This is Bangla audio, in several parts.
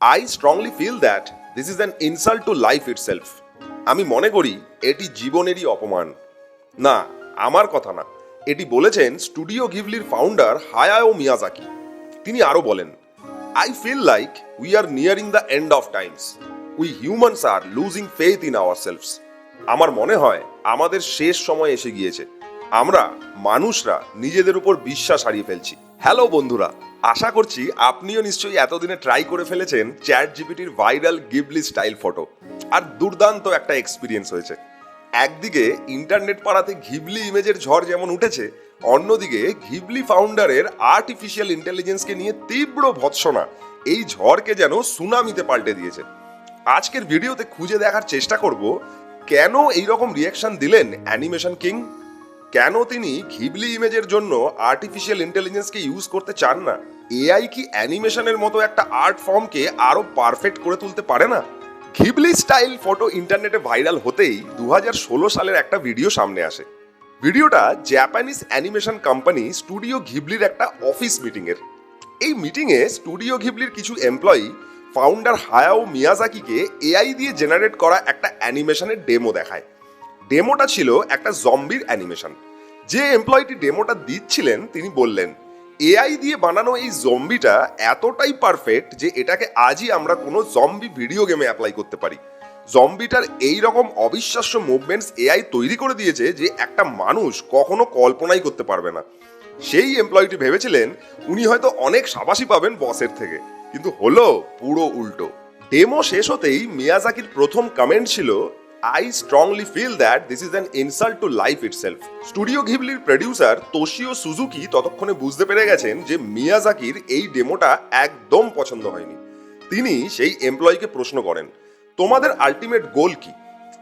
I strongly feel that this is an insult to life itself আমি মনে করি এটি জীবনেরই অপমান। না, আমার কথা না। এটি বলেছেন স্টুডিও গিভলির ফাউন্ডার হায়াও মিয়াজাকি তিনি আরও বলেন I feel like we are nearing the end of times we humans are losing faith in our selves আমার মনে হয় আমাদের শেষ সময় এসে গিয়েছে। আমরা মানুষরা নিজেদের উপর বিশ্বাস হারিয়ে ফেলছি। হ্যালো বন্ধুরা আশা করছি আপনিও নিশ্চয়ই এতদিনে ট্রাই করে ফেলেছেন চ্যাট জিপিটির ভাইরাল গিবলি স্টাইল ফটো আর দুর্দান্ত একটা এক্সপিরিয়েন্স হয়েছে। একদিকে ইন্টারনেট পাড়াতে ঘিবলি ইমেজের ঝড় যেমন উঠেছে, অন্যদিকে ঘিবলি ফাউন্ডারের আর্টিফিশিয়াল ইন্টেলিজেন্সকে নিয়ে তীব্র ভৎসনা। এই ঝড়কে যেন সুনামিতে পাল্টে দিয়েছে। আজকের ভিডিওতে খুঁজে দেখার চেষ্টা করব, কেন এই রকম রিয়াকশন দিলেন অ্যানিমেশন কিং কেন তিনি ঘিবলি ইমেজের জন্য আর্টিফিশিয়াল ইন্টেলিজেন্সকে ইউজ করতে চান না? এআই কি অ্যানিমেশনের মতো একটা আর্ট ফর্মকে আরও পারফেক্ট করে তুলতে পারে না? ঘিবলি স্টাইল ফটো ইন্টারনেটে ভাইরাল হতেই দু হাজার ষোলো সালের একটা ভিডিও সামনে আসে। ভিডিওটা জাপানিজ অ্যানিমেশন কোম্পানি স্টুডিও ঘিবলির একটা অফিস মিটিংয়ের এই মিটিংয়ে স্টুডিও ঘিবলির কিছু এমপ্লয়ি ফাউন্ডার হায়াও মিয়াজাকিকে এআই দিয়ে জেনারেট করা একটা অ্যানিমেশনের ডেমো দেখায়। ডেমোটা ছিল একটা জম্বির অ্যানিমেশন যে এমপ্লয়িটি ডেমোটা দিচ্ছিলেন, তিনি বললেন, এআই দিয়ে বানানো এই জম্বিটা এতটাই পারফেক্ট যে এটাকে আজই আমরা কোনো জম্বি ভিডিও গেমে অ্যাপ্লাই করতে পারি। জম্বিটার এই রকম অবিশ্বাস্য মুভমেন্টস এআই তৈরি করে দিয়েছে যে একটা মানুষ কখনো কল্পনাই করতে পারবে না। সেই এমপ্লয়িটি ভেবেছিলেন, উনি হয়তো অনেক সাবাসী পাবেন বসের থেকে। কিন্তু হলো পুরো উল্টো। ডেমো শেষ হতেই মিয়াজাকির প্রথম কমেন্ট ছিল strongly feel that this is an insult to life itself studio ঘিবলির producer Toshio Suzuki ততক্ষণে বুঝতে পেরে গেছেন যে মিয়াজাকির এই ডেমোটা একদম পছন্দ হয়নি। তিনি সেই এমপ্লয়িকে প্রশ্ন করেন, তোমাদের আলটিমেট গোল কি?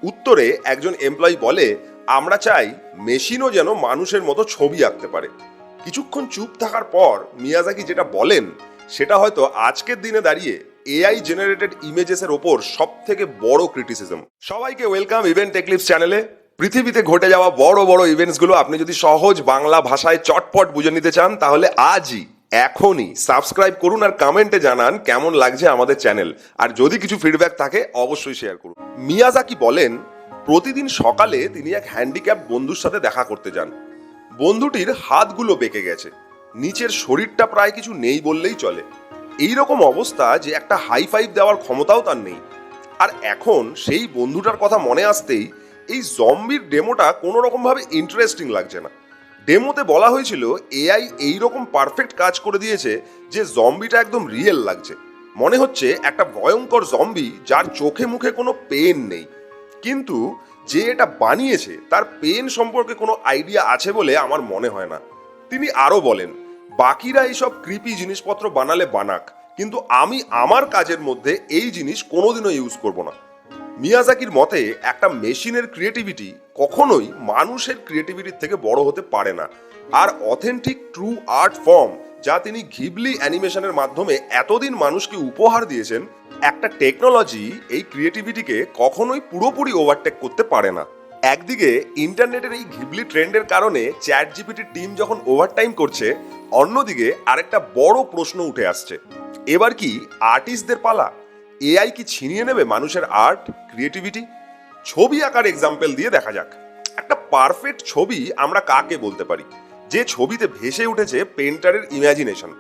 উত্তরে একজন এমপ্লয়ি বলে, আমরা চাই মেশিনও যেন মানুষের মতো ছবি আঁকতে পারে। কিছুক্ষণ চুপ থাকার পর মিয়াজাকি যেটা বলেন, সেটা হয়তো আজকের দিনে দাঁড়িয়ে এআই জেনারেটেড ইমেজেসের ওপর সব থেকে বড় ক্রিটিসিজম সবাইকে ওয়েলকাম ইভেন্ট টেকলিপস চ্যানেলে পৃথিবীতে ঘটে যাওয়া বড় বড় ইভেন্টসগুলো আপনি যদি সহজ বাংলা ভাষায় চটপট বুঝে নিতে চান, তাহলে আজই, এখনই সাবস্ক্রাইব করুন আর কমেন্টে জানান কেমন লাগছে আমাদের চ্যানেল আর যদি কিছু ফিডব্যাক থাকে, অবশ্যই শেয়ার করুন। মিয়াজাকি বলেন, প্রতিদিন সকালে তিনি এক হ্যান্ডিক্যাপ বন্ধুর সাথে দেখা করতে যান। বন্ধুটির হাতগুলো বেঁকে গেছে। নিচের শরীরটা প্রায় কিছু নেই বললেই চলে। এই রকম অবস্থা যে একটা হাই ফাইভ দেওয়ার ক্ষমতাও তার নেই। আর এখন সেই বন্ধুটার কথা মনে আসতেই এই জম্বির ডেমোটা কোনো রকমভাবে ইন্টারেস্টিং লাগছে না। ডেমোতে বলা হয়েছিল এআই এইরকম পারফেক্ট কাজ করে দিয়েছে যে জম্বিটা একদম রিয়েল লাগছে। মনে হচ্ছে একটা ভয়ঙ্কর জম্বি যার চোখে মুখে কোনো পেন নেই। কিন্তু যে এটা বানিয়েছে, তার পেন সম্পর্কে কোনো আইডিয়া আছে বলে আমার মনে হয় না। তিনি আরও বলেন বাকিরা এইসব কৃপি জিনিসপত্র বানালে বানাক। কিন্তু আমি আমার কাজের মধ্যে এই জিনিস কোনোদিনও ইউজ করব না। মিয়াজাকির মতে, একটা মেশিনের ক্রিয়েটিভিটি কখনোই মানুষের ক্রিয়েটিভিটির থেকে বড় হতে পারে না। আর অথেন্টিক ট্রু আর্ট ফর্ম যা তিনি ঘিবলি অ্যানিমেশনের মাধ্যমে এতদিন মানুষকে উপহার দিয়েছেন, একটা টেকনোলজি এই ক্রিয়েটিভিটিকে কখনোই পুরোপুরি ওভারটেক করতে পারে না। একদিকে ইন্টারনেটের এই ঘিবলি ট্রেন্ডের কারণে চ্যাট জিপিটির টিম যখন ওভারটাইম করছে, অন্যদিকে আরেকটা বড় প্রশ্ন উঠে আসছে। এবার কি আর্টিস্টদের পালা? এআই কি ছিনিয়ে নেবে মানুষের আর্ট, ক্রিয়েটিভিটি? ছবি আঁকার এক্সাম্পল দিয়ে দেখা যাক। একটা পারফেক্ট ছবি আমরা কাকে বলতে পারি? যে ছবিতে ভেসে উঠেছে পেন্টারের ইমাজিনেশন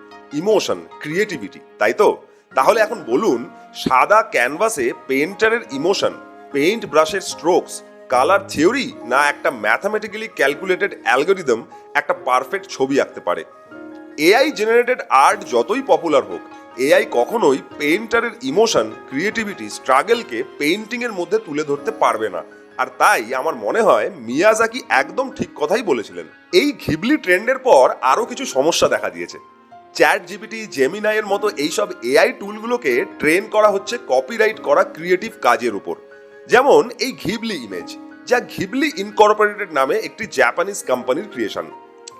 ইমোশন ক্রিয়েটিভিটি তাই তো? তাহলে এখন বলুন, সাদা ক্যানভাসে পেন্টারের ইমোশন পেইন্ট ব্রাশের স্ট্রোকস কালার থিওরি না একটা ম্যাথামেটিক্যালি ক্যালকুলেটেড অ্যালগোরিদম একটা পারফেক্ট ছবি আঁকতে পারে। এআই জেনারেটেড আর্ট যতই পপুলার হোক এআই কখনোই পেইন্টারের ইমোশন ক্রিয়েটিভিটি স্ট্রাগলকে পেইন্টিংয়ের মধ্যে তুলে ধরতে পারবে না। আর তাই আমার মনে হয় মিয়াজাকি একদম ঠিক কথাই বলেছিলেন। এই ঘিবলি ট্রেন্ডের পর আরও কিছু সমস্যা দেখা দিয়েছে। চ্যাট জিপিটি জেমিনাইয়ের মতো এইসব এআই টুলগুলোকে ট্রেন করা হচ্ছে কপিরাইট করা ক্রিয়েটিভ কাজের উপর। যেমন এই ঘিবলি ইমেজ যা ঘিবলি ইনকর্পোরেটেড নামে একটি জাপানিজ কোম্পানির ক্রিয়েশন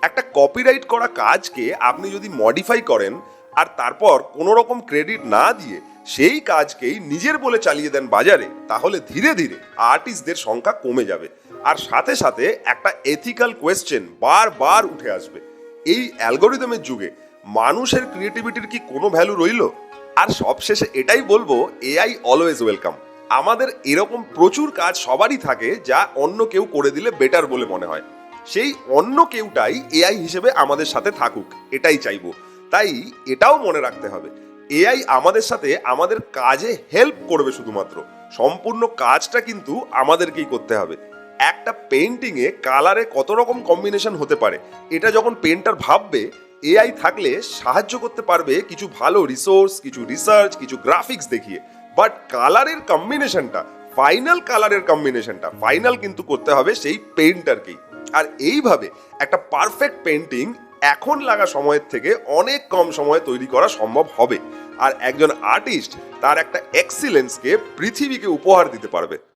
একটা কপিরাইট করা কাজকে আপনি যদি মডিফাই করেন আর তারপর কোনো রকম ক্রেডিট না দিয়ে সেই কাজকেই নিজের বলে চালিয়ে দেন বাজারে, তাহলে ধীরে ধীরে আর্টিস্টদের সংখ্যা কমে যাবে। আর সাথে সাথে একটা এথিক্যাল কোয়েশ্চেন বারবার উঠে আসবে। এই অ্যালগোরিদমের যুগে মানুষের ক্রিয়েটিভিটির কি কোনো ভ্যালু রইল? আর সবশেষে এটাই বলব এআই অলওয়েজ ওয়েলকাম আমাদের এরকম প্রচুর কাজ সবারই থাকে যা অন্য কেউ করে দিলে বেটার বলে মনে হয়। সেই অন্য কেউটাই এআই হিসেবে আমাদের সাথে থাকুক, এটাই চাইব। তাই এটাও মনে রাখতে হবে। এআই আমাদের সাথে আমাদের কাজে হেল্প করবে শুধুমাত্র। সম্পূর্ণ কাজটা কিন্তু আমাদেরকেই করতে হবে। একটা পেন্টিং এ কালারে কত রকম কম্বিনেশন হতে পারে, এটা যখন পেন্টার ভাববে এআই থাকলে সাহায্য করতে পারবে কিছু ভালো রিসোর্স কিছু রিসার্চ কিছু গ্রাফিক্স দেখিয়ে। বাট কালারের কম্বিনেশনটা ফাইনাল কালারের কম্বিনেশনটা ফাইনাল কিন্তু করতে হবে সেই পেইন্টারকেই আর এইভাবে একটা পারফেক্ট পেন্টিং এখন লাগা সময়ের থেকে অনেক কম সময়ে তৈরি করা সম্ভব হবে। আর একজন আর্টিস্ট তার একটা এক্সিলেন্সকে পৃথিবীকে উপহার দিতে পারবে।